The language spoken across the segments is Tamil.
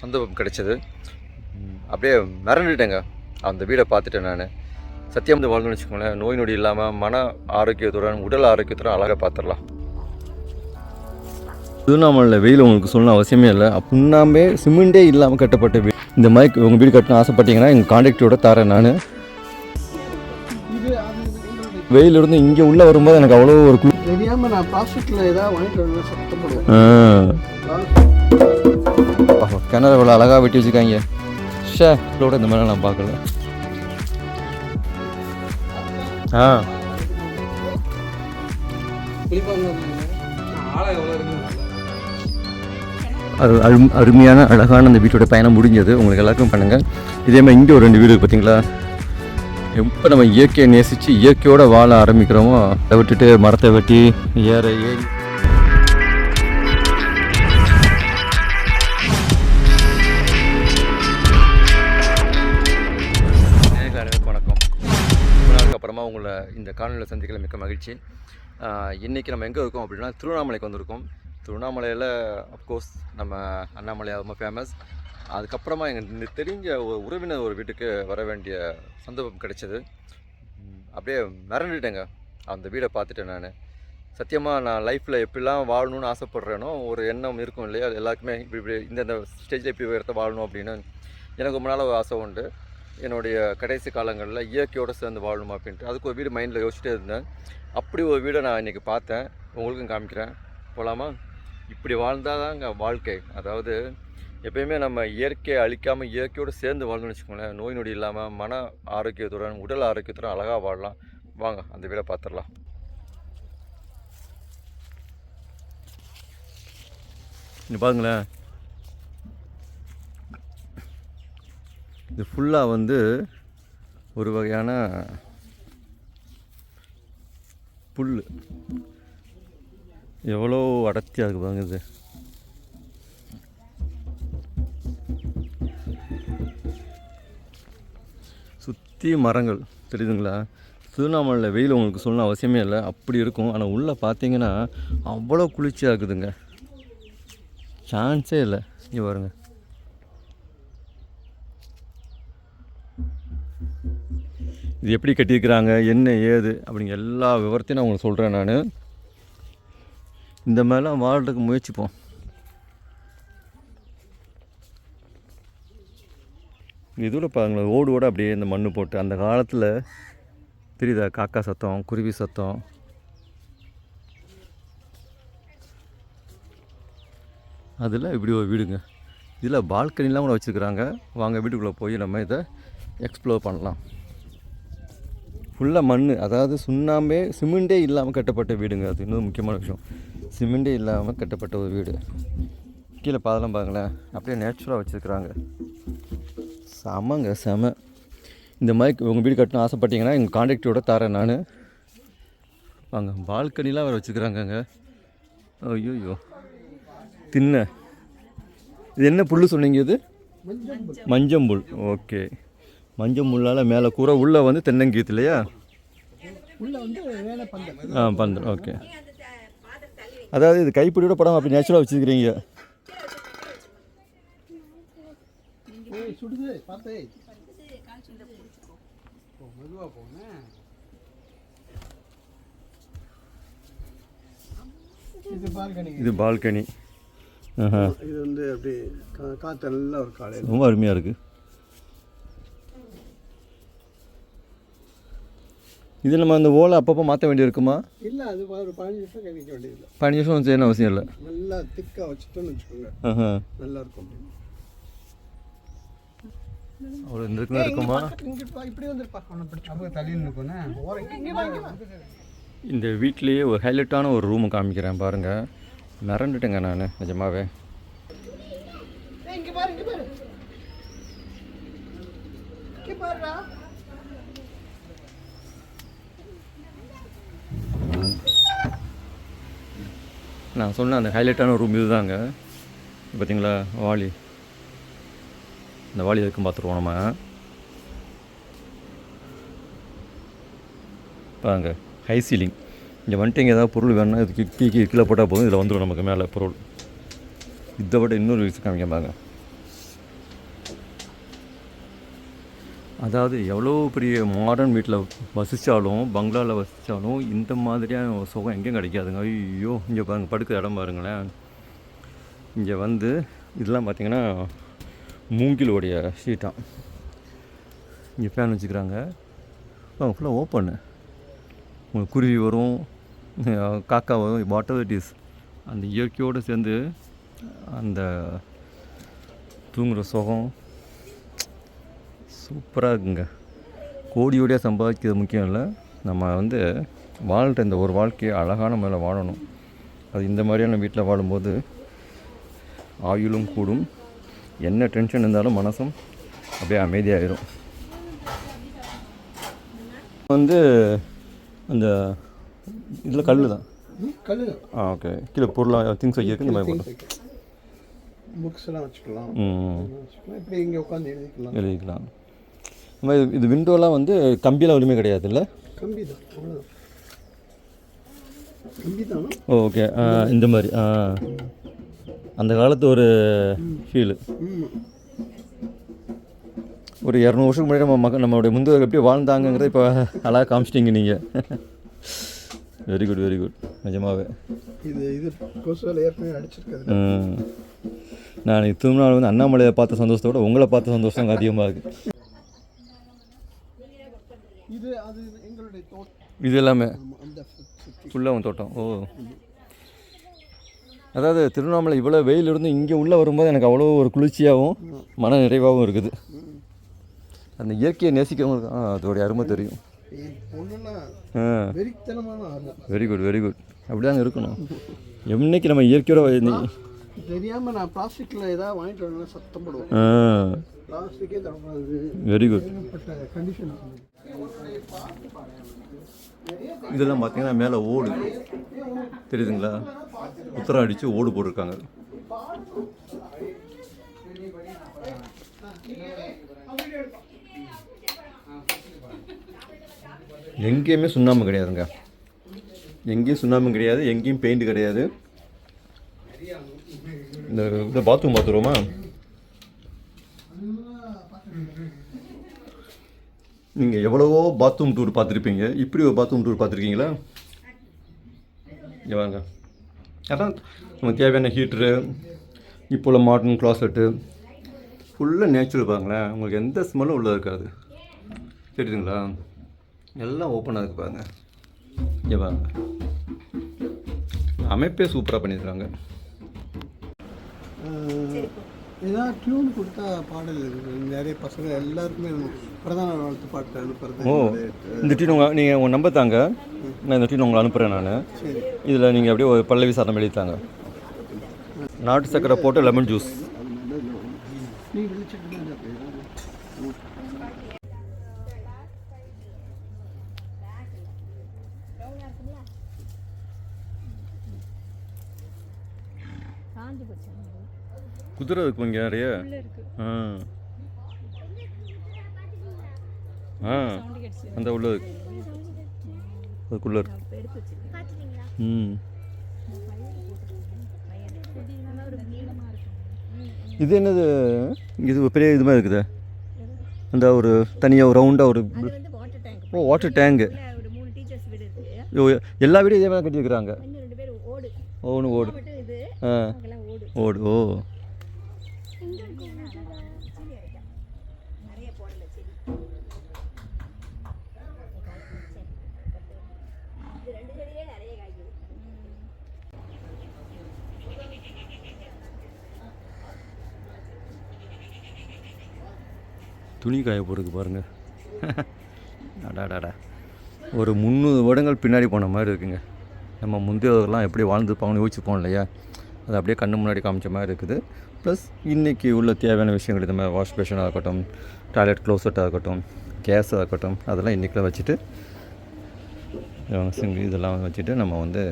சந்தர்ப்பம் கிடைச்சது. அப்படியே மிரண்டுட்டேங்க. அந்த வீடை பார்த்துட்டேன் நான். சத்தியம் வந்து வாழ்ந்துன்னு வச்சுக்கோங்களேன். நோய் நொடி இல்லாமல் மன ஆரோக்கியத்துடன் உடல் ஆரோக்கியத்துடன் அழகாக பார்த்துடலாம். திருவண்ணாமலையில் வெயில் உங்களுக்கு சொல்லணும் அவசியமே இல்லை. அப்படின்னாமே சிமெண்டே இல்லாமல் கட்டப்பட்ட வீடு இந்த மாதிரி உங்கள் வீடு கட்டணும் ஆசைப்பட்டீங்கன்னா எங்கள் காண்டாக்டோட தரேன் நான். வெயில் இருந்து இங்கே உள்ளே வரும்போது எனக்கு அவ்வளோ ஒரு குளி தெரியாம நான் பிளாஸ்டிக்ல ஏதாவது வாங்கிட்டு வந்து சத்தம் கிணறு இவ்வளோ அழகாக வெட்டி வச்சுருக்காங்க. ஷே இதோட இந்த மாதிரி நான் பார்க்கல. ஆ. அது அரு அருமையான அழகான அந்த வீட்டோட பயணம் முடிஞ்சது. உங்களுக்கு எல்லாருக்கும் பண்ணுங்கள் இதே மாதிரி இங்கே ஒரு ரெண்டு வீடு பார்த்தீங்களா எப்போ நம்ம இயற்கையை நேசித்து இயற்கையோடு வாழ ஆரம்பிக்கிறோமோ அதை விட்டுட்டு மரத்தை வெட்டி ஏற ஏறி உங்களை இந்த காணொலியில் சந்திக்கல மிக்க மகிழ்ச்சி. இன்றைக்கி நம்ம எங்கே இருக்கோம் அப்படின்னா திருவண்ணாமலைக்கு வந்திருக்கோம். திருவண்ணாமலையில் அஃப்கோர்ஸ் நம்ம அண்ணாமலை ரொம்ப ஃபேமஸ் அதுக்கப்புறமா எங்கள் தெரிஞ்ச ஒரு உறவினர் ஒரு வீட்டுக்கு வர வேண்டிய சந்தர்ப்பம் கிடைச்சது. அப்படியே மிரண்டுட்டேங்க. அந்த வீடை பார்த்துட்டேன் நான். சத்தியமாக நான் லைஃப்பில் எப்படிலாம் வாழணும்னு ஆசைப்பட்றேனோ ஒரு எண்ணம் இருக்கும் இல்லையா? அது எல்லாருக்குமே இப்படி இப்படி இந்தந்த ஸ்டேஜில் இப்படி உயரத்தை வாழணும் அப்படின்னு எனக்கு ரொம்ப நாள் ஒரு ஆசை உண்டு. என்னுடைய கடைசி காலங்களில் இயற்கையோடு சேர்ந்து வாழணும் அப்படின்ட்டு. அதுக்கு ஒரு வீடு மைண்டில் யோசிச்சிட்டே இருந்தேன். அப்படி ஒரு வீடை நான் இன்றைக்கி பார்த்தேன். உங்களுக்கும் காமிக்கிறேன். போகலாமா இப்படி வாழ்ந்தால் தாங்க வாழ்க்கை. அதாவது எப்பயுமே நம்ம இயற்கையை அழிக்காமல் இயற்கையோடு சேர்ந்து வாழணும்னு வச்சுக்கோங்களேன். நோய் நொடி இல்லாமல் மன ஆரோக்கியத்துடன் உடல் ஆரோக்கியத்துடன் அழகாக வாழலாம். வாங்க அந்த வீடை பார்த்துடலாம் இங்க பாருங்களேன். இது ஃபுல்லாக வந்து ஒரு வகையான புல். எவ்வளோ அடர்த்தியாக இருக்குது பாருங்க இது. சுற்றி மரங்கள் தெரியுதுங்களா? திருவண்ணாமலையில் வெயில் உங்களுக்கு சொல்லணும் அவசியமே இல்லை. அப்படி இருக்கும். ஆனால் உள்ளே பார்த்தீங்கன்னா அவ்வளோ குளிர்ச்சியாக இருக்குதுங்க. சான்ஸே இல்லை. இங்கே பாருங்க. இது எப்படி கட்டியிருக்கிறாங்க என்ன ஏது அப்படிங்க எல்லா விவரத்தையும் நான் உங்களுக்கு சொல்கிறேன் நான். இந்த மாதிரிலாம் வாழ்கிறதுக்கு முயற்சிப்போம். இதில் பாருங்களேன் ஓடு ஓட அப்படியே இந்த மண் போட்டு அந்த காலத்தில் தெரியுதா காக்கா சத்தம் குருவி சத்தம். அதில் இப்படி ஒரு வீடுங்க. இதில் பால்கனிலாம் கூட வச்சுருக்குறாங்க. வாங்க வீட்டுக்குள்ளே போய் நம்ம இதை எக்ஸ்ப்ளோர் பண்ணலாம். ஃபுல்லாக மண் அதாவது சுண்ணாம்பே சிமெண்டே இல்லாமல் கட்டப்பட்ட வீடுங்க அது. இன்னும் முக்கியமான விஷயம். சிமெண்டே இல்லாமல் கட்டப்பட்ட ஒரு வீடு. கீழே பாதெல்லாம் பாருங்களேன். அப்படியே நேச்சுரலாக வச்சுருக்குறாங்க. செமங்க செம. இந்த மாதிரி உங்கள் வீடு கட்டணும் ஆசைப்பட்டீங்கன்னா எங்கள் காண்டாக்டரோட தரேன் நான். வாங்க பால்கனிலாம் வேறு வச்சுருக்குறாங்கங்க. ஐயோ தின்ன. இது என்ன புல் சொன்னீங்க இது? மஞ்சம்புல் ஓகே. மஞ்சம்புல்லால் மேலே கூரை உள்ளே வந்து தென்னங்கீத்து இல்லையா? உள்ள வந்து வேலை பந்தல் ஆ பந்தல் ஓகே. அதாவது இது கைப்பிடியோட படம் அப்படி நேச்சுரலாக வச்சுருக்கிறீங்க. சுடுது பார்த்தே போனேன் இது பால்கனி. இது பால்கனி. இது வந்து அப்படி கா- காத்து நல்லா ஒரு காலையில். ரொம்ப அருமையாக இருக்குது இது நம்ம அந்த ஓலை அப்பப்போ மாற்ற வேண்டி இருக்குமா இல்லை அது ஒரு பதினஞ்சு நிமிஷம் கழிக்க வேண்டியதில்லை பதினஞ்சு வருஷம் செய்யணும் அவசியம் இல்லை. நல்லா திக்காக வச்சுட்டோன்னு வச்சுக்கோங்க. நல்லா இருக்கும்? இந்த இருக்குமா இருக்குமா இப்படி வந்துருப்பா பிடிச்சி இந்த வீட்லேயே ஒரு ஹைலைட்டான ஒரு ரூமை காமிக்கிறேன் பாருங்கள் மிரண்டுட்டேங்க நான் நிஜமாவே. இங்க பாரு இங்க பாரு. நான் சொன்ன அந்த ஹைலைட்டான ரூம் இதுதாங்க. பார்த்தீங்களா வாளி. இந்த வாளி இருக்கும் பார்த்துருவோம் நம்ம. பாருங்க ஹை சீலிங் இங்கே வந்துட்டு இங்கே ஏதாவது பொருள் வேணும்னா இது கீ கீழே போட்டால் போதும் இதில் வந்துடும் நமக்கு மேலே பொருள். இதை விட இன்னொரு விஷயம் காமிக்க பாருங்க. அதாவது எவ்வளோ பெரிய மாடர்ன் வீட்டில் வசித்தாலும் பங்களாவில் வசித்தாலும் இந்த மாதிரியான ஒரு சுகம் எங்கேயும் கிடைக்காதுங்க. ஐயோ இங்கே பாருங்க படுக்கிற இடம் பாருங்களேன். இங்கே வந்து இதெல்லாம் பார்த்தீங்கன்னா மூங்கிலுடைய ஷீட்டாம் இங்கே ஃபேன் வச்சுக்கிறாங்க. ஃபுல்லாக ஓப்பனு உங்களுக்கு குருவி வரும் காக்கா வரும் வாட் இட் இஸ் அந்த இயற்கையோடு சேர்ந்து அந்த தூங்குகிற சுகம் சூப்பராக இருக்குங்க. கோடியோடையாக சம்பாதிக்கிறது முக்கியம் இல்லை. நம்ம வந்து வாழ்கிற இந்த ஒரு வாழ்க்கையை அழகான முறையில் வாழணும். அது இந்த மாதிரியான வீட்டில் வாழும்போது ஆயுளும் கூடும். என்ன டென்ஷன் இருந்தாலும் மனசும் அப்படியே அமைதியாயிரும். வந்து அந்த இதில் கல் தான். கல் ஆ ஓகே கீழே பொருளாக திங்ஸ் வைக்கிறதுக்கு இந்த மாதிரி போட்டோம் புக்ஸ் எல்லாம் வச்சுக்கலாம். ம் இப்படி இங்கே உட்காந்து எழுதிக்கலாம். எழுதிக்கலாம். இது விண்டோலாம் வந்து கம்பியெல்லாம் ஒன்றுமே கிடையாது இல்லை கம்பி தான் அவ்வளோதான் கம்பி தானா ஓகே இந்த மாதிரி. ஆ. அந்த காலத்து ஒரு ஃபீலு ஒரு இரநூறு வருஷத்துக்கு முன்னாடி நம்ம மக்கள் நம்மளுடைய முந்தையர் எப்படி வாழ்ந்தாங்கங்கிறத இப்போ அழகாக காமிச்சிட்டிங்க நீங்கள் வெரி குட் வெரி குட் நிஜமாவே. இது இது கொசுவில் ஏற்கனவே அடிச்சிருக்காது. நான் திருநாள் வந்து அண்ணாமலையை பார்த்த சந்தோஷத்தை விட உங்களை பார்த்த சந்தோஷம் அதிகமாக இருக்குது இது அது எங்களுடைய தோட்டம். இது எல்லாமே? ஃபுல்லாக தோட்டம். ஓ. அதாவது திருவண்ணாமலை இவ்வளோ வெயில் இருந்து இங்கே உள்ளே வரும்போது எனக்கு அவ்வளோ ஒரு குளிர்ச்சியாகவும் மன நிறைவாகவும் இருக்குது. அந்த இயற்கையை நேசிக்கிறவங்களுக்கு அதோடைய அருமை தெரியும். வெரி குட் வெரி குட் அப்படிதாங்க இருக்கணும். என்னைக்கு நம்ம இயற்கையோட தெரியாமல் நான் பிளாஸ்டிக்கில் ஏதாவது வாங்கிட்டு வரணும்னா சத்தம் போடுவேன். வெரி குட் இதெல்லாம் பார்த்தீங்கன்னா மேலே ஓடு. தெரியுதுங்களா? உத்தரம் அடித்து ஓடு போட்டிருக்காங்க. எங்கேயுமே சுண்ணாம்பு கிடையாதுங்க. எங்கேயும் சுண்ணாம்பு கிடையாது எங்கேயும் பெயிண்ட் கிடையாது. இந்த இந்த பாத்ரூம் பார்த்துருவோமா நீங்கள் எவ்வளவோ பாத்ரூம் டூர் பார்த்துருப்பீங்க. இப்படி ஒரு பாத்ரூம் டூர் பார்த்துருக்கீங்களா? இங்கே வாங்க. அதான் நமக்கு தேவையான ஹீட்ரு இப்போ உள்ள மாடர்ன் க்ளாஸ்லெட்டு ஃபுல்லாக நேச்சுரல் பாருங்களேன். உங்களுக்கு எந்த ஸ்மெல்லும் உள்ளே இருக்காது. தெரியுதுங்களா? எல்லாம் ஓப்பனாக இருக்கு பாருங்க. இங்கே பாருங்க அமைப்பே சூப்பராக பண்ணியிருக்காங்க ஏதாவது டியூன் கொடுத்தா பாடல். நிறைய பசங்க எல்லாருக்குமே பிரதான வாழ்த்து பாட்டு அனுப்புறது ஓ இந்த டீன் உங்கள் நீங்கள் உங்கள் நம்பர் தாங்க. நான் இந்த டீன் உங்களை அனுப்புகிறேன் நான். இதில் நீங்கள் அப்படியே ஒரு பல்லவி சாதம் எழுதித்தாங்க. நாட்டு சக்கரை போட்டு லெமன் ஜூஸ். காஞ்சி போச்சு. குதிரை இருக்கும் இங்கே நிறைய. ஆ. ஆ. அந்த உள்ள இருக்கு. அதுக்குள்ளே இருக்கு. ம். இது என்னது? இது பெரிய இது மாதிரி இருக்குது. அந்த ஒரு தனியாக ஒரு ரவுண்டாக ஒரு ஓ வாட்டர் டேங்கு எல்லா வீடும் இதே மாதிரி கட்டியிருக்கிறாங்க. ஒன்று ஓடு. ஆ. ஓடு ஓ. துணி காய போடுறதுக்கு பாருங்கள் அடாடாடா ஒரு முந்நூறு வருடங்கள் பின்னாடி போன மாதிரி இருக்குங்க. நம்ம முந்தையவர்கள்லாம் எப்படி வாழ்ந்துருப்பாங்கன்னு யோசிச்சுப்போம் இல்லையா? அது அப்படியே கண்ணு முன்னாடி காமிச்ச மாதிரி இருக்குது. ப்ளஸ் இன்றைக்கி உள்ள தேவையான விஷயங்கள் இந்த மாதிரி வாஷ் பேஷனாக இருக்கட்டும் டாய்லெட் க்ளோசட்டாக இருக்கட்டும் கேஸாக இருக்கட்டும் அதெல்லாம் இன்றைக்கில் வச்சுட்டு இதெல்லாம் வச்சுட்டு நம்ம வந்து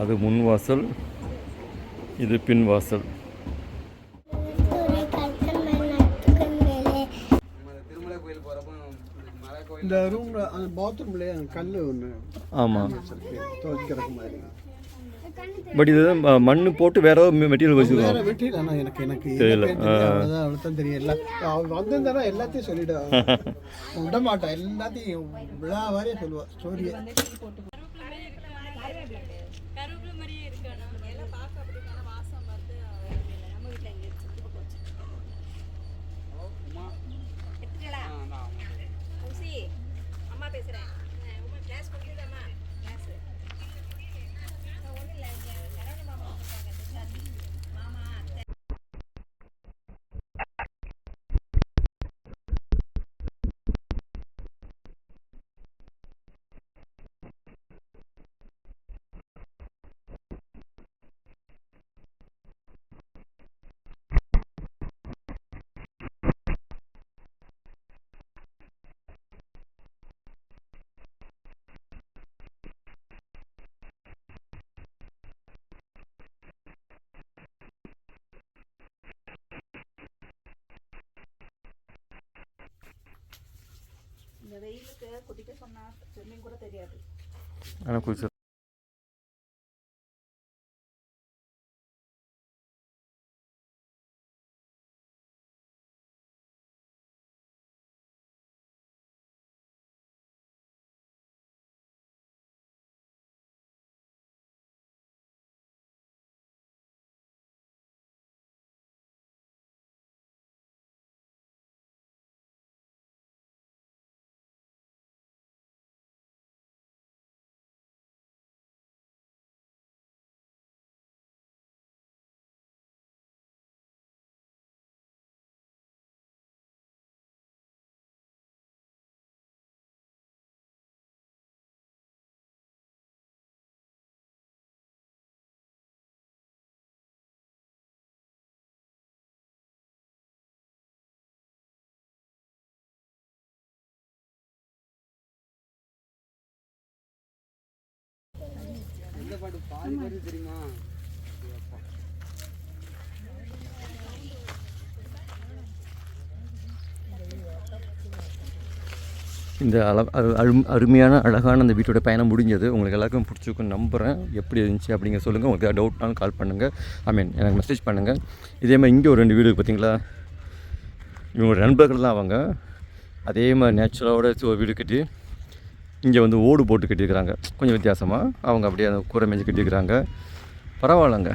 அது முன் வாசல் இது பின் வாசல். இந்த ரூம்ல அந்த பாத்ரூம்லேயே அந்த கல் ஒன்று ஆமாம் துவைக்கிறதுக்கு மாதிரி பட் இது மண்ணு போட்டு வேற ஏதாவது மெட்டீரியல் வேற வச்சுருக்கோம் வெட்டி ஆனால் எனக்கு எனக்கு தெரியல. அவ்வளோதான் தெரியும். எல்லாம் அவன் வந்திருந்தானா எல்லாத்தையும் சொல்லிவிடுவா விட மாட்டான் எல்லாத்தையும் விழா வாரியே சொல்லுவா. ஸ்டோரியை இந்த வெயிலுக்கு குதிக்க சொன்னா ஸ்விம்மிங் கூட தெரியாது. ஆனால் எந்த பாட்டு பாதி பாட்டு தெரியுமா? இந்த அள அரு அரும் அருமையான அழகான அந்த வீட்டோட பயணம் முடிஞ்சது. உங்களுக்கு எல்லாருக்கும் பிடிச்சிருக்குன்னு நம்புகிறேன் எப்படி இருந்துச்சு அப்படிங்க சொல்லுங்கள் உங்களுக்கு ஏதாவது டவுட்னாலும் கால் பண்ணுங்கள் ஐ மீன் எனக்கு மெசேஜ் பண்ணுங்கள் இதே மாதிரி இங்கே ஒரு ரெண்டு வீடு பார்த்தீங்களா இவங்க நண்பர்கள் தான் அவங்க. அதே மாதிரி நேச்சுரலோட ஒரு வீடு கட்டி இங்கே வந்து ஓடு போட்டு கட்டியிருக்கிறாங்க. கொஞ்சம் வித்தியாசமாக அவங்க அப்படியே அந்த கூரை மேய்ச்சி கட்டியிருக்கிறாங்க. பரவாயில்லைங்க.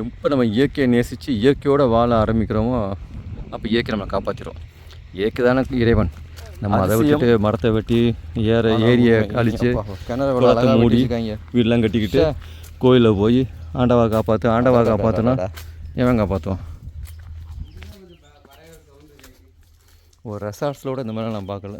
எப்போ நம்ம இயற்கையை நேசித்து இயற்கையோடு வாழ ஆரம்பிக்கிறோமோ அப்போ இயற்கை நம்மளை காப்பாற்றிடும் இயற்கை தானே இறைவன். நம்ம அதை விட்டுட்டு மரத்தை வெட்டி ஏற ஏரியை அழித்து குளத்தை மூடி வீடெலாம் கட்டிக்கிட்டு கோயிலில் போய் ஆண்டவா காப்பாற்று ஆண்டவா காப்பாற்றுனா எவன் காப்பாற்றுவான் ஒரு ரெசார்ட்ஸில் கூட இந்த மாதிரிலாம் நான் பார்க்கல.